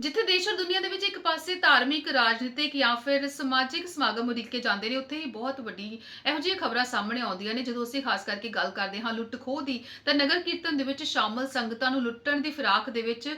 ਜਿੱਥੇ ਦੇਸ਼ ਔਰ ਦੁਨੀਆ ਦੇ ਵਿੱਚ ਇੱਕ ਪਾਸੇ ਧਾਰਮਿਕ, ਰਾਜਨੀਤਿਕ ਜਾਂ ਫਿਰ ਸਮਾਜਿਕ ਸਮਾਗਮ ਉਡੀਕੇ ਜਾਂਦੇ ਨੇ, ਉੱਥੇ ਹੀ ਬਹੁਤ ਵੱਡੀ ਇਹੋ ਜਿਹੀਆਂ ਖਬਰਾਂ ਸਾਹਮਣੇ ਆਉਂਦੀਆਂ ਨੇ। ਜਦੋਂ ਅਸੀਂ ਖਾਸ ਕਰਕੇ ਗੱਲ ਕਰਦੇ ਹਾਂ ਲੁੱਟ ਖੋਹ ਦੀ, ਤਾਂ ਨਗਰ ਕੀਰਤਨ ਦੇ ਵਿੱਚ ਸ਼ਾਮਲ ਸੰਗਤਾਂ ਨੂੰ ਲੁੱਟਣ ਦੀ ਫਿਰਾਕ ਦੇ ਵਿੱਚ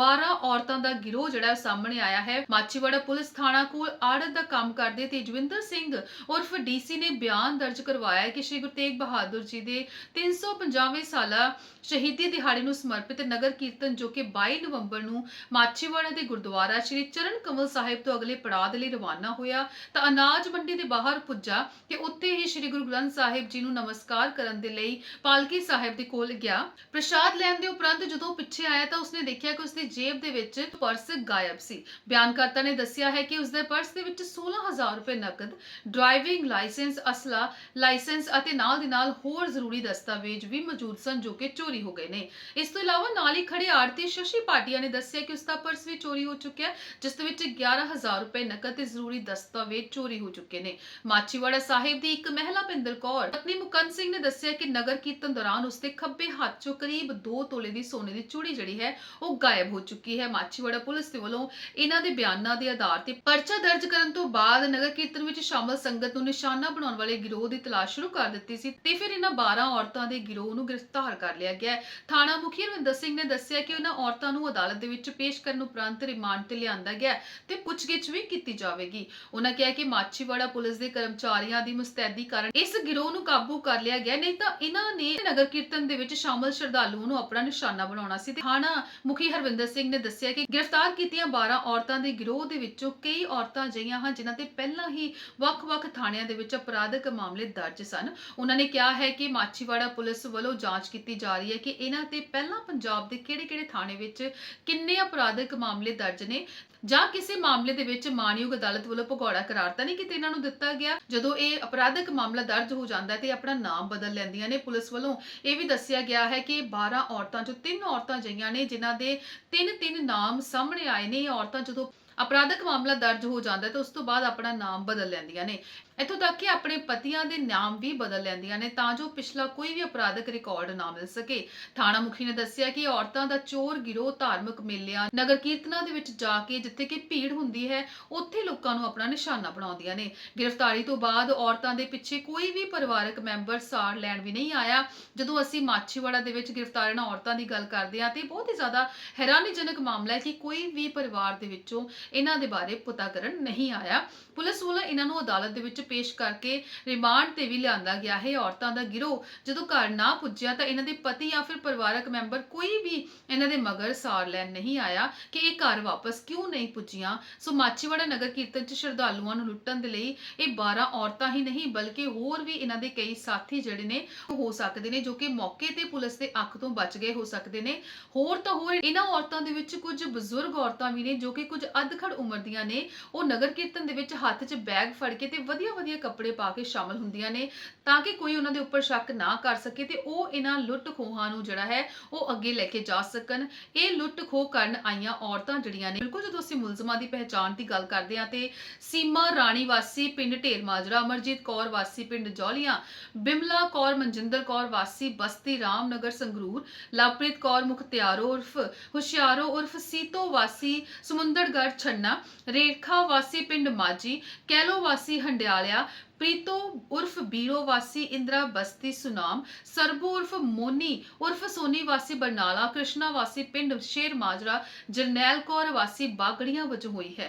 12 ਔਰਤਾਂ ਦਾ ਗਿਰੋਹ ਜਿਹੜਾ ਸਾਹਮਣੇ ਆਇਆ ਹੈ। ਮਾਚੀਵਾੜਾ ਪੁਲਿਸ ਥਾਣਾ ਕੋਲ ਆੜਤ ਦਾ ਕੰਮ ਕਰਦੇ ਤੇਜਵਿੰਦਰ ਸਿੰਘ ਉਰਫ ਡੀਸੀ ਨੇ ਬਿਆਨ ਦਰਜ ਕਰਵਾਇਆ ਹੈ ਕਿ ਸ਼੍ਰੀ ਗੁਰੂ ਤੇਗ ਬਹਾਦਰ ਜੀ ਦੇ 350ਵੇਂ ਸਾਲਾ ਸ਼ਹੀਦੀ ਦਿਹਾੜੇ ਨੂੰ ਸਮਰਪਿਤ ਨਗਰ ਕੀਰਤਨ ਜੋ ਕਿ 22 ਨਵੰਬਰ ਨੂੰ ਮਾਚੀਵਾੜਾ ਦੇ ਗੁਰਦੁਆਰਾ ਸ਼੍ਰੀ ਚਰਨ ਕਮਲ ਸਾਹਿਬ ਤੋਂ ਅਗਲੇ ਪੜਾਅ ਦੇ ਲਈ ਰਵਾਨਾ ਹੋਇਆ, ਤਾਂ ਅਨਾਜ ਮੰਡੀ ਦੇ ਬਾਹਰ ਪੁੱਜਾ ਤੇ ਉੱਥੇ ਹੀ ਸ਼੍ਰੀ ਗੁਰੂ ਗ੍ਰੰਥ ਸਾਹਿਬ ਜੀ ਨੂੰ ਨਮਸਕਾਰ ਕਰਨ ਦੇ ਲਈ ਪਾਲਕੀ ਸਾਹਿਬ ਦੇ ਕੋਲ ਗਿਆ। ਪ੍ਰਸ਼ਾਦ ਲੈਣ ਦੇ ਉਪਰੰਤ ਜਦੋਂ ਪਿੱਛੇ ਆਇਆ ਤਾਂ ਉਸਨੇ ਦੇਖਿਆ ਕਿ ਉਸਦੀ ਜੇਬ ਦੇ ਵਿੱਚ ਪਰਸ ਗਾਇਬ ਸੀ। ਬਿਆਨਕਰਤਾ ਨੇ ਦੱਸਿਆ ਹੈ ਕਿ ਉਸਦੇ ਪਰਸ ਦੇ ਵਿੱਚ 16000 ਰੁਪਏ ਨਕਦ, ਡਰਾਈਵਿੰਗ ਲਾਇਸੈਂਸ, ਅਸਲਾ ਲਾਇਸੈਂਸ ਅਤੇ ਨਾਲ ਦੀ ਨਾਲ ਹੋਰ ਜ਼ਰੂਰੀ ਦਸਤਾਵੇਜ਼ ਵੀ ਮੌਜੂਦ ਸਨ ਜੋ ਕਿ ਚੋਰੀ ਹੋ ਗਏ ਨੇ। ਇਸ ਤੋਂ ਇਲਾਵਾ ਨਾਲ ਹੀ ਖੜੇ ਆਰਤੀ ਸ਼ਸ਼ੀ ਪਾਟਿਆ ਨੇ ਦੱਸਿਆ ਕਿ ਉਸਦਾ ਪਰਸ ਵੀ ਚੋਰੀ ਹੋ ਚੁੱਕਿਆ ਹੈ, ਜਿਸ ਦੇ ਵਿੱਚ 11000 ਰੁਪਏ ਨਕਦ ਤੇ ਜ਼ਰੂਰੀ ਦਸਤਾਵੇਜ਼ ਚੋਰੀ ਹੋ ਚੁੱਕੇ ਨੇ। ਮਾਚੀਵਾੜਾ ਸਾਹਿਬ ਦੀ ਇੱਕ ਮਹਿਲਾ ਪਿੰਦਰ ਕੌਰ ਪਤਨੀ ਮੁਕੰਦ ਸਿੰਘ ਨੇ ਦੱਸਿਆ ਕਿ ਨਗਰ ਕੀਰਤਨ ਦੌਰਾਨ ਉਸਦੇ ਖੱਬੇ ਹੱਥ 'ਚੋਂ ਕਰੀਬ 2 ਤੋਲੇ ਦੀ ਸੋਨੇ ਦੀ ਚੂੜੀ ਜਿਹੜੀ ਹੈ ਉਹ ਗਾਇਬ ਹੋ ਚੁੱਕੀ ਹੈ। ਮਾਚੀਵਾੜਾ ਪੁਲਿਸ ਦੇ ਵੱਲੋਂ ਇਹਨਾਂ ਦੇ ਬਿਆਨਾਂ ਦੇ ਆਧਾਰ ਤੇ ਪਰਚਾ ਦਰਜ ਕਰਨ ਤੋਂ ਬਾਅਦ ਨਗਰ ਕੀਰਤਨ ਵਿੱਚ ਸ਼ਾਮਲ ਸੰਗਤ ਨੂੰ ਨਿਸ਼ਾਨਾ ਬਣਾਉਣ ਵਾਲੇ ਗਿਰੋਹ ਦੀ ਤਲਾਸ਼ ਸ਼ੁਰੂ ਕਰ ਦਿੱਤੀ ਸੀ ਤੇ ਫਿਰ ਇਹਨਾਂ 12 ਔਰਤਾਂ ਦੇ ਗਿਰੋਹ ਨੂੰ ਗ੍ਰਿਫਤਾਰ ਕਰ ਲਿਆ ਗਿਆ ਹੈ। ਥਾਣਾ ਮੁਖੀ ਰਵਿੰਦਰ ਸਿੰਘ ਨੇ ਦੱਸਿਆ ਕਿ ਉਹਨਾਂ ਔਰਤਾਂ ਨੂੰ ਅਦਾਲਤ ਦੇ ਵਿੱਚ ਪੇਸ਼ ਕਰਨ ਉਪਰੰਤ ਰਿਮਾਂਡ ਤੇ ਲਿਆਂਦਾ ਗਿਆ ਤੇ ਪੁੱਛਗਿੱਛ ਵੀ ਕੀਤੀ ਜਾਵੇਗੀ। ਉਹਨਾਂ ਕਿਹਾ ਕਿ ਮਾਛੀਵਾੜਾ ਪੁਲਿਸ ਦੇ ਕਰਮਚਾਰੀਆਂ ਦੀ ਮੁਸਤੈਦੀ ਕਾਰਨ ਇਸ ਗਿਰੋਹ ਨੂੰ ਕਾਬੂ ਕਰ ਲਿਆ ਗਿਆ, ਨਹੀਂ ਤਾਂ ਇਹਨਾਂ ਨੇ ਨਗਰ ਕੀਰਤਨ ਦੇ ਵਿੱਚ ਸ਼ਾਮਲ ਸ਼ਰਧਾਲੂਆਂ ਨੂੰ ਆਪਣਾ ਨਿਸ਼ਾਨਾ ਬਣਾਉਣਾ ਸੀ ਤੇ ਥਾਣਾ ਮੁਖੀ ਹਰਵਿੰਦਰ ਸਿੰਘ ਨੇ ਦੱਸਿਆ ਕਿ ਗ੍ਰਿਫਤਾਰ ਕੀਤੀਆਂ 12 ਔਰਤਾਂ ਦੇ ਗਿਰੋਹ ਦੇ ਵਿੱਚੋਂ ਕਈ ਔਰਤਾਂ ਅਜਿਹੀਆਂ ਹਨ ਜਿਨ੍ਹਾਂ ਤੇ ਪਹਿਲਾਂ ਹੀ ਵੱਖ-ਵੱਖ ਥਾਣਿਆਂ ਦੇ ਵਿੱਚ ਅਪਰਾਧਕ ਮਾਮਲੇ ਦਰਜ ਸਨ। ਉਹਨਾਂ ਨੇ ਕਿਹਾ ਹੈ ਕਿ ਮਾਛੀਵਾੜਾ ਪੁਲਿਸ ਵੱਲੋਂ ਜਾਂਚ ਕੀਤੀ ਜਾ ਰਹੀ ਹੈ ਕਿ ਇਹਨਾਂ ਤੇ ਪਹਿਲਾਂ ਪੰਜਾਬ ਦੇ ਕਿਹੜੇ-ਕਿਹੜੇ ਥਾਣੇ ਵਿੱਚ ਕਿੰਨੇ ਅਪਰਾਧਕ ਮਾਮਲੇ ਦਰਜ ਨੇ। ਜਾਂ ਕਿਸੇ ਮਾਮਲੇ ਦੇ ਵਿੱਚ ਮਾਨਯੋਗ ਅਦਾਲਤ ਵੱਲੋਂ ਭਗੌੜਾ ਕਰਾਰ ਤਾਂ ਨਹੀਂ ਕਿਤੇ ਇਹਨਾਂ ਨੂੰ ਦਿੱਤਾ ਗਿਆ? ਜਦੋਂ ਇਹ ਅਪਰਾਧਿਕ ਮਾਮਲਾ ਦਰਜ ਹੋ ਜਾਂਦਾ ਹੈ ਤੇ ਆਪਣਾ ਨਾਮ ਬਦਲ ਲੈਂਦੀਆਂ ਨੇ, ਪੁਲਿਸ ਵੱਲੋਂ ਇਹ ਵੀ ਦੱਸਿਆ ਗਿਆ ਹੈ ਕਿ 12 ਔਰਤਾਂ ਚੋਂ ਤਿੰਨ ਔਰਤਾਂ ਜਈਆਂ ਨੇ, ਜਿਨ੍ਹਾਂ ਦੇ ਤਿੰਨ ਤਿੰਨ ਨਾਮ ਸਾਹਮਣੇ ਆਏ ਨੇ। ਇਹ ਔਰਤਾਂ ਜਦੋਂ ਅਪਰਾਧਕ ਮਾਮਲਾ ਦਰਜ ਹੋ ਜਾਂਦਾ ਹੈ ਉਸ ਤੋਂ ਬਾਅਦ ਆਪਣਾ ਨਾਮ ਬਦਲ ਲੈਂਦੀਆਂ ਨੇ। ਇੱਥੋਂ ਤੱਕ ਕਿ ਆਪਣੇ ਪਤੀਆਂ ਦੇ ਨਾਮ ਵੀ ਬਦਲ ਲੈਂਦੀਆਂ ਨੇ ਤਾਂ ਜੋ ਪਿਛਲਾ ਕੋਈ ਵੀ ਅਪਰਾਧਕ ਰਿਕਾਰਡ ਨਾ ਮਿਲ ਸਕੇ। ਥਾਣਾ ਮੁਖੀ ਨੇ ਦੱਸਿਆ ਕਿ ਔਰਤਾਂ ਦਾ ਚੋਰ ਗਿਰੋਹ ਧਾਰਮਿਕ ਮੇਲਿਆਂ, ਨਗਰ ਕੀਰਤਨਾਂ ਦੇ ਵਿੱਚ ਜਾ ਕੇ ਜਿੱਥੇ ਕਿ ਭੀੜ ਹੁੰਦੀ ਹੈ, ਉੱਥੇ ਲੋਕਾਂ ਨੂੰ ਆਪਣਾ ਨਿਸ਼ਾਨਾ ਬਣਾਉਂਦੀਆਂ ਨੇ। ਗ੍ਰਿਫਤਾਰੀ ਤੋਂ ਬਾਅਦ ਔਰਤਾਂ ਦੇ ਪਿੱਛੇ ਕੋਈ ਵੀ ਪਰਿਵਾਰਕ ਮੈਂਬਰ ਸਾੜ ਲੈਣ ਵੀ ਨਹੀਂ ਆਇਆ। ਜਦੋਂ ਅਸੀਂ ਮਾਛੀਵਾੜਾ ਦੇ ਵਿੱਚ ਗ੍ਰਿਫਤਾਰ ਔਰਤਾਂ ਦੀ ਗੱਲ ਕਰਦੇ ਹਾਂ ਤੇ ਬਹੁਤ ਹੀ ਜ਼ਿਆਦਾ ਹੈਰਾਨੀਜਨਕ ਮਾਮਲਾ ਹੈ ਕਿ ਕੋਈ ਵੀ ਪਰਿਵਾਰ ਦੇ ਵਿੱਚੋਂ ਇਹਨਾਂ ਦੇ ਬਾਰੇ ਪਤਾ ਕਰਨ ਨਹੀਂ ਆਇਆ। ਪੁਲਿਸ ਵੱਲੋਂ ਇਹਨਾਂ ਨੂੰ ਅਦਾਲਤ ਦੇ ਵਿੱਚ ਪੇਸ਼ ਕਰਕੇ ਰਿਮਾਂਡ ਤੇ ਵੀ ਲਿਆਂਦਾ ਗਿਆ ਹੈ। ਔਰਤਾਂ ਦਾ ਗਿਰੋਹ ਜਦੋਂ ਘਰ ਨਾ ਪੁੱਜਿਆ ਤਾਂ ਇਹਨਾਂ ਦੇ ਪਤੀ ਜਾਂ ਫਿਰ ਪਰਿਵਾਰਕ ਮੈਂਬਰ ਕੋਈ ਵੀ ਇਹਨਾਂ ਦੇ ਮਗਰ ਸਾਰ ਲੈਣ ਨਹੀਂ ਆਇਆ ਕਿ ਇਹ ਘਰ ਵਾਪਸ ਕਿਉਂ ਨਹੀਂ ਪੁੱਜੀਆਂ। ਸੋ ਮਾਚੀਵਾੜਾ ਨਗਰ ਕੀਰਤਨ ਚ ਸ਼ਰਧਾਲੂਆਂ ਨੂੰ ਲੁੱਟਣ ਦੇ ਲਈ ਇਹ 12 ਔਰਤਾਂ ਹੀ ਨਹੀਂ, ਬਲਕਿ ਹੋਰ ਵੀ ਇਹਨਾਂ ਦੇ ਕਈ ਸਾਥੀ ਜਿਹੜੇ ਨੇ ਹੋ ਸਕਦੇ ਨੇ, ਜੋ ਕਿ ਮੌਕੇ ਤੇ ਪੁਲਿਸ ਦੇ ਅੱਖ ਤੋਂ ਬਚ ਗਏ ਹੋ ਸਕਦੇ ਨੇ। ਹੋਰ ਤਾਂ ਹੋਰ ਇਹਨਾਂ ਔਰਤਾਂ ਦੇ ਵਿੱਚ ਕੁਝ ਬਜ਼ੁਰਗ ਔਰਤਾਂ ਵੀ ਨੇ, ਜੋ ਕਿ ਕੁਝ ਖੜ ਉਮਰ ਦੀਆਂ ਨੇ। ਉਹ ਨਗਰ ਕੀਰਤਨ ਦੇ ਵਿੱਚ ਹੱਥ 'ਚ ਬੈਗ ਫੜ ਕੇ ਤੇ ਵਧੀਆ ਵਧੀਆ ਕੱਪੜੇ ਪਾ ਕੇ ਸ਼ਾਮਲ ਹੁੰਦੀਆਂ ਨੇ ਤਾਂ ਕਿ ਕੋਈ ਉਹਨਾਂ ਦੇ ਉੱਪਰ ਸ਼ੱਕ ਨਾ ਕਰ ਸਕੇ ਤੇ ਉਹ ਇਹਨਾਂ ਲੁੱਟ ਖੋਹਾਂ ਨੂੰ ਜਿਹੜਾ ਹੈ ਉਹ ਅੱਗੇ ਲੈ ਕੇ ਜਾ ਸਕਣ। ਇਹ ਲੁੱਟ ਖੋਹ ਕਰਨ ਆਈਆਂ ਔਰਤਾਂ ਜਿਹੜੀਆਂ ਨੇ, ਬਿਲਕੁਲ ਜਦੋਂ ਅਸੀਂ ਮੁਲਜ਼ਮਾਂ ਦੀ ਪਹਿਚਾਣ ਦੀ ਗੱਲ ਕਰਦੇ ਹਾਂ ਤੇ ਸੀਮਾ ਰਾਣੀ ਵਾਸੀ ਪਿੰਡ ਢੇਰ ਮਾਜਰਾ, ਅਮਰਜੀਤ ਕੌਰ ਵਾਸੀ ਪਿੰਡ ਜੌਲੀਆਂ, ਬਿਮਲਾ ਕੌਰ, ਮਨਜਿੰਦਰ ਕੌਰ ਵਾਸੀ ਬਸਤੀ, ਰਾਮਨਗਰ, ਸੰਗਰੂਰ, ਲਵਪ੍ਰੀਤ ਕੌਰ ਮੁਖਤਿਆਰੋ ਉਰਫ ਹੁਸ਼ਿਆਰੋ ਉਰਫ ਸੀਤੋ ਵਾਸੀ, ਸਮੁੰਦਰਗੜ੍ਹ ਛੰਨਾ, ਰੇਖਾ ਵਾਸੀ ਪਿੰਡ ਮਾਜੀ ਕੈਲੋ ਵਾਸੀ ਹੰਡਿਆਲਿਆ, ਪ੍ਰੀਤੋ ਉਰਫ ਬੀਰੋ ਵਾਸੀ ਇੰਦਰਾ ਬਸਤੀ ਸੁਨਾਮ, ਸਰਬੂ ਉਰਫ ਮੋਨੀ, ਉਰਫ ਸੋਨੀ ਵਾਸੀ ਬਰਨਾਲਾ, ਕ੍ਰਿਸ਼ਨਾ ਵਾਸੀ ਪਿੰਡ ਸ਼ੇਰ ਮਾਜਰਾ, ਜਰਨੈਲ ਕੌਰ ਵਾਸੀ ਬਾਗੜੀਆਂ ਵਜੋਂ ਹੋਈ ਹੈ।